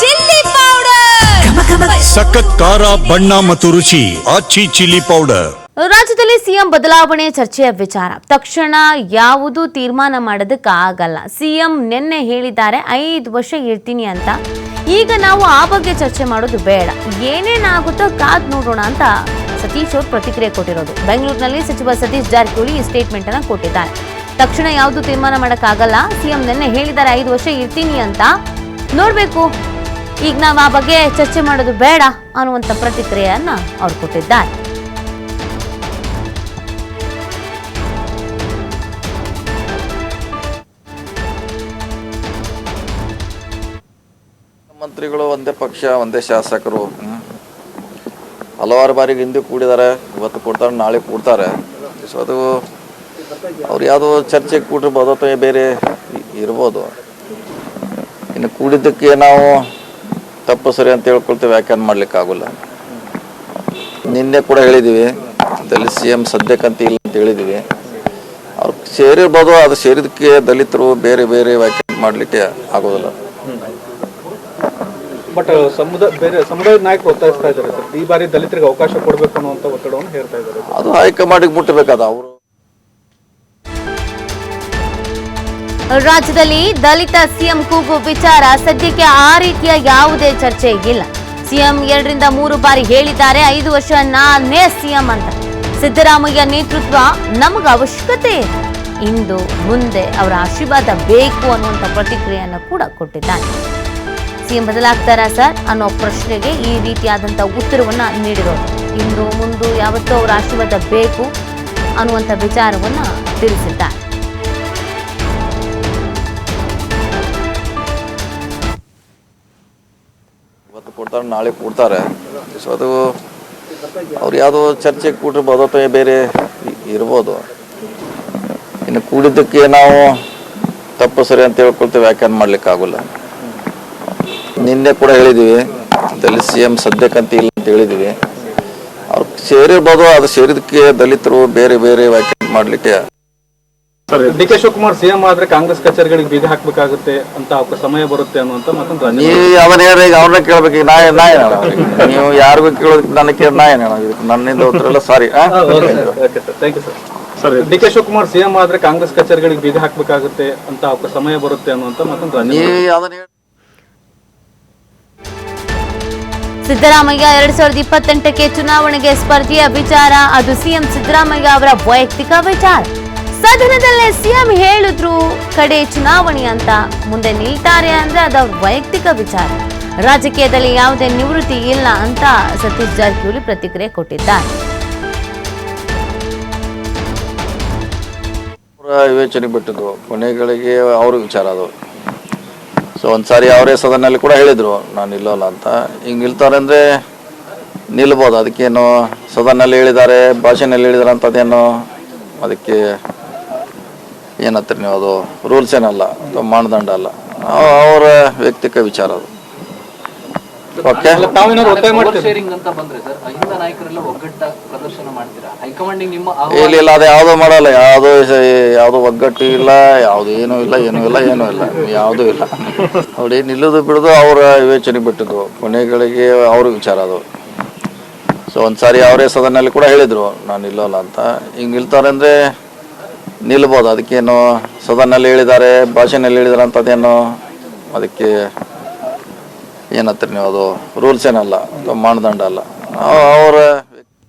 Chilli powder. ಸಖತ್ ಖಾರ ಬಣ್ಣ ಮತ್ತು ರುಚಿ. Aachi chilli powder. ರಾಜ್ಯದಲ್ಲಿ ಸಿಎಂ ಬದಲಾವಣೆ ಚರ್ಚೆಯ ವಿಚಾರ. ತಕ್ಷಣ ಯಾವುದು ತೀರ್ಮಾನ ಮಾಡೋದಕ್ಕಾಗಲ್ಲ. ಸಿಎಂ ನಿನ್ನೆ ಹೇಳಿದ್ದಾರೆ ಐದು ವರ್ಷ ಇರ್ತೀನಿ ಅಂತ. ಈಗ ನಾವು ಆ ಬಗ್ಗೆ ಚರ್ಚೆ ಮಾಡೋದು ಬೇಡ. ಏನೇನಾಗುತ್ತೋ ಕಾದ್ ನೋಡೋಣ ಅಂತ ಸತೀಶ್ ಅವರು ಪ್ರತಿಕ್ರಿಯೆ ಕೊಟ್ಟಿರೋದು. ಬೆಂಗಳೂರಿನಲ್ಲಿ ಸಚಿವ ಸತೀಶ್ ಜಾರಕಿಹೊಳಿ ಈ ಸ್ಟೇಟ್ಮೆಂಟ್ ಅನ್ನ ಕೊಟ್ಟಿದ್ದಾರೆ. ತಕ್ಷಣ ಯಾವುದು ತೀರ್ಮಾನ ಮಾಡೋಕ್ಕಾಗಲ್ಲ? ಸಿಎಂ ನಿನ್ನೆ ಹೇಳಿದ್ದಾರೆ ಐದು ವರ್ಷ ಇರ್ತೀನಿ ಅಂತ. ನೋಡ್ಬೇಕು. ಈಗ ನಾವು ಆ ಬಗ್ಗೆ ಚರ್ಚೆ ಮಾಡೋದು ಬೇಡ ಅನ್ನುವಂಥ ಪ್ರತಿಕ್ರಿಯೆಯನ್ನು ಅವ್ರು ಕೊಟ್ಟಿದ್ದಾರೆ. ಮಂತ್ರಿಗಳು ಒಂದೇ ಪಕ್ಷ, ಒಂದೇ ಶಾಸಕರು. ಹಲವಾರು ಬಾರಿಗೆ ಹಿಂದೆ ಕೂಡಿದ್ದಾರೆ. ಇವತ್ತು ಕೊಡ್ತಾರೆ, ನಾಳೆ ಕೊಡ್ತಾರೆ. ಸೊ ಅದು ಅವ್ರು ಯಾವುದೋ ಚರ್ಚೆಗೆ ಕೂಡಿರ್ಬೋದು ಅಥವಾ ಬೇರೆ ಇರ್ಬೋದು. ಇನ್ನು ಕೂಡಿದ್ದಕ್ಕೆ ನಾವು ತಪ್ಪು ಸರಿ ಅಂತ ಹೇಳ್ಕೊಳ್ತೇವೆ ವ್ಯಾಖ್ಯಾನ ಮಾಡ್ಲಿಕ್ಕೆ ಆಗೋಲ್ಲ ನಿನ್ನೆ ಕೂಡ ಹೇಳಿದ್ದೀವಿ ದಲಿತ ಸಿ ಎಂ ಸದ್ಯಕ್ಕಂತ ಇಲ್ಲ ಅಂತ ಹೇಳಿದ್ದೀವಿ ಅವ್ರು ಸೇರಿರ್ಬೋದು ಅದು ಸೇರಿದಕ್ಕೆ ದಲಿತರು ಬೇರೆ ಬೇರೆ ವ್ಯಾಖ್ಯಾನ ಮಾಡಲಿಕ್ಕೆ ಆಗೋದಿಲ್ಲ. ಬಟ್ ಸಮುದಾಯ ಬೇರೆ ಸಮುದಾಯದ ನಾಯಕರು ಒತ್ತಾಯಿಸ್ತಾ ಇದ್ದಾರೆ ಈ ಬಾರಿ ದಲಿತರಿಗೆ ಅವಕಾಶ ಕೊಡಬೇಕು ಅನ್ನುವಂತ ಒತ್ತಡವನ್ನು ಹೇಳ್ತಾ ಇದ್ದಾರೆ. ಅದು ಹೈಕಮಾಂಡಿಗೆ ಮುಟ್ಟಬೇಕಾದ ಅವರು ರಾಜ್ಯದಲ್ಲಿ ದಲಿತ ಸಿಎಂ ಕೂಗು ವಿಚಾರ ಸದ್ಯಕ್ಕೆ ಆ ರೀತಿಯ ಯಾವುದೇ ಚರ್ಚೆ ಇಲ್ಲ. ಸಿಎಂ ಎರಡರಿಂದ ಮೂರು ಬಾರಿ ಹೇಳಿದ್ದಾರೆ, ಐದು ವರ್ಷ ನಾನೇ ಸಿಎಂ ಅಂತ. ಸಿದ್ದರಾಮಯ್ಯ ನೇತೃತ್ವ ನಮಗ ಅವಶ್ಯಕತೆ ಇದೆ. ಇಂದು ಮುಂದೆ ಅವರ ಆಶೀರ್ವಾದ ಬೇಕು ಅನ್ನುವಂಥ ಪ್ರತಿಕ್ರಿಯೆಯನ್ನು ಕೂಡ ಕೊಟ್ಟಿದ್ದಾರೆ. ಸಿಎಂ ಬದಲಾಗ್ತಾರಾ ಸರ್ ಅನ್ನೋ ಪ್ರಶ್ನೆಗೆ ಈ ರೀತಿಯಾದಂಥ ಉತ್ತರವನ್ನು ನೀಡಿರೋದು. ಇಂದು ಮುಂದೆ ಯಾವತ್ತೂ ಅವರ ಆಶೀರ್ವಾದ ಬೇಕು ಅನ್ನುವಂಥ ವಿಚಾರವನ್ನ ತಿಳಿಸಿದ್ದಾರೆ. ಕೊಡ್ತಾರೆ, ನಾಳೆ ಕೊಡ್ತಾರೆ. ಸೊ ಅದು ಅವ್ರು ಯಾವುದೋ ಚರ್ಚೆಗೆ ಕೂಡಿರ್ಬೋದು ಅಥವಾ ಬೇರೆ ಇರ್ಬೋದು. ಇನ್ನು ಕೂಡಿದ್ದಕ್ಕೆ ನಾವು ತಪ್ಪು ಸರಿ ಅಂತ ಹೇಳ್ಕೊಳ್ತೇವೆ, ವ್ಯಾಖ್ಯಾನ ಮಾಡ್ಲಿಕ್ಕೆ ಆಗೋಲ್ಲ ನಿನ್ನೆ ಕೂಡ ಹೇಳಿದ್ದೀವಿ ದಲಿತ ಸಿ ಎಂ ಸದ್ಯಕ್ಕಂತ ಇಲ್ಲ ಅಂತ ಹೇಳಿದ್ದೀವಿ ಅವ್ರು ಸೇರಿರ್ಬೋದು ಅದು ಸೇರಿದಕ್ಕೆ ದಲಿತರು ಬೇರೆ ಬೇರೆ ವ್ಯಾಖ್ಯಾನ ಮಾಡಲಿಕ್ಕೆ ಡಿ ಕೆ ಶಿವಕುಮಾರ್ ಸಿಎಂ ಆದ್ರೆ ಕಾಂಗ್ರೆಸ್ ಕಚೇರಿಗಳಿಗೆ ಬೀಗ ಹಾಕಬೇಕಾಗುತ್ತೆ ಅಂತ ಅವ್ರ ಸಮಯ ಬರುತ್ತೆ ಅನ್ನುವಂತ ಮತ್ತೊಂದು ರಾಜ್ಯ ನೀ ಅವನ ಈಗ ಅವ್ರನ್ನ ಕೇಳ್ಬೇಕು. ಈಗ ನಾ ನಾ ಏನ್ ನೀವು ಯಾರಿಗೂ ಕೇಳೋದಕ್ಕೆ ನನಗೆ ಕೇಳಿ ನಾ ಏನ್ ನನ್ನಿಂದ ಉತ್ತರ ಎಲ್ಲ sorry. Okay sir. Thank you sir. D K Shivakumar CM ಆದ್ರೆ ಕಾಂಗ್ರೆಸ್ ಕಚೇರಿಗಳಿಗೆ ಬೀಗ ಹಾಕಬೇಕಾಗುತ್ತೆ ಅಂತ ಅವ್ರ ಸಮಯ ಬರುತ್ತೆ ಅನ್ನುವಂತ ಮತ್ತೊಂದು ನೀ ರಾಜ್ಯ ಅದನ್ನ ಸಿದ್ದರಾಮಯ್ಯ ಎರಡ್ ಸಾವಿರದ ಇಪ್ಪತ್ತೆಂಟಕ್ಕೆ ಚುನಾವಣೆಗೆ ಸ್ಪರ್ಧೆಯ ವಿಚಾರ. ಅದು ಸಿಎಂ ಸಿದ್ದರಾಮಯ್ಯ ಅವರ ವೈಯಕ್ತಿಕ ವಿಚಾರ. ಸದನದಲ್ಲೇ ಸಿಎಂ ಹೇಳಿದ್ರು, ಕಡೆ ಚುನಾವಣೆ ಅಂತ ಮುಂದೆ ನಿಲ್ತಾರೆ ಅಂದ್ರೆ ಅದು ಅವ್ರ ವೈಯಕ್ತಿಕ ವಿಚಾರ. ರಾಜಕೀಯದಲ್ಲಿ ಯಾವುದೇ ನಿವೃತ್ತಿ ಇಲ್ಲ ಅಂತ ಸತೀಶ್ ಜಾರಕಿಹೊಳಿ ಪ್ರತಿಕ್ರಿಯೆ ಕೊಟ್ಟಿದ್ದಾರೆ. ವಿವೇಚನೆ ಬಿಟ್ಟಿದ್ದು, ಕೊನೆಗಳಿಗೆ ಅವ್ರ ವಿಚಾರ ಅದು. ಸೊ ಒಂದ್ಸಾರಿ ಅವರೇ ಸದನಲ್ಲಿ ಕೂಡ ಹೇಳಿದ್ರು, ನಾನು ನಿಲ್ಲೋಲ್ಲ ಅಂತ. ಹಿಂಗೆ ನಿಲ್ತಾರೆ ಅಂದರೆ ನಿಲ್ಬೋದು, ಅದಕ್ಕೇನು ಸದನಲ್ಲಿ ಹೇಳಿದ್ದಾರೆ ಭಾಷೆನಲ್ಲಿ ಹೇಳಿದಾರೆ ಅಂತದೇನು ಅದಕ್ಕೆ ಏನತ್ತೀರಿ ನೀವು? ಅದು ರೂಲ್ಸ್ ಏನಲ್ಲ ಅಥವಾ ಮಾನದಂಡ ಅಲ್ಲ. ಅವ- ಅವರ ವ್ಯಕ್ತಿಕ ವಿಚಾರ ಅದು. ಓಕೆ. ತಾವೇನಾದ್ರು ಒತ್ತಾಯ ಓವರ್ ಅಂತ ಬಂದ್ರೆ ಸರ್ ಅಹಿಂದ ನಾಯಕರೆಲ್ಲ ಒಗ್ಗಟ್ಟ ಪ್ರದರ್ಶನ ಮಾಡ್ತೀರಾ? ಹೈಕಮಾಂಡಿಗೆ ನಿಮ್ಮ ಇಲ್ಲ ಇಲ್ಲ ಅದು ಯಾವುದೂ ಮಾಡಲ್ಲ. ಯಾವುದು ಯಾವುದು ಒಗ್ಗಟ್ಟು ಇಲ್ಲ ಯಾವುದು ಏನೂ ಇಲ್ಲ ಏನೂ ಇಲ್ಲ ಏನೂ ಇಲ್ಲ. ಯಾವುದೂ ಇಲ್ಲ. ನೋಡಿ ನಿಲ್ಲೋದು ಬಿಡೋದು ಅವರ ವಿವೇಚನೆ ಬಿಟ್ಟಿದ್ದು. ಕೊನೆಗಳಿಗೆ ಅವ್ರ ವಿಚಾರ ಅದು. ಸೊ ಒಂದ್ಸಾರಿ ಅವರೇ ಸದನಲ್ಲಿ ಕೂಡ ಹೇಳಿದ್ರು ನಾನು ನಿಲ್ಲೋಲ್ಲ ಅಂತ. ಹಿಂಗೆ ನಿಲ್ತಾರೆ ಅಂದರೆ ನಿಲ್ಬೋದು. ಅದಕ್ಕೇನು ಸದನಲ್ಲಿ ಹೇಳಿದ್ದಾರೆ, ಭಾಷೆನಲ್ಲಿ ಹೇಳಿದಾರೆ ಅಂತದೇನು ಅದಕ್ಕೆ ಏನತ್ತೀರಿ ನೀವು ಅದು ರೂಲ್ಸ್ ಏನಲ್ಲ ಮಾನದಂಡ ಅಲ್ಲ. ಅವ- ಅವರ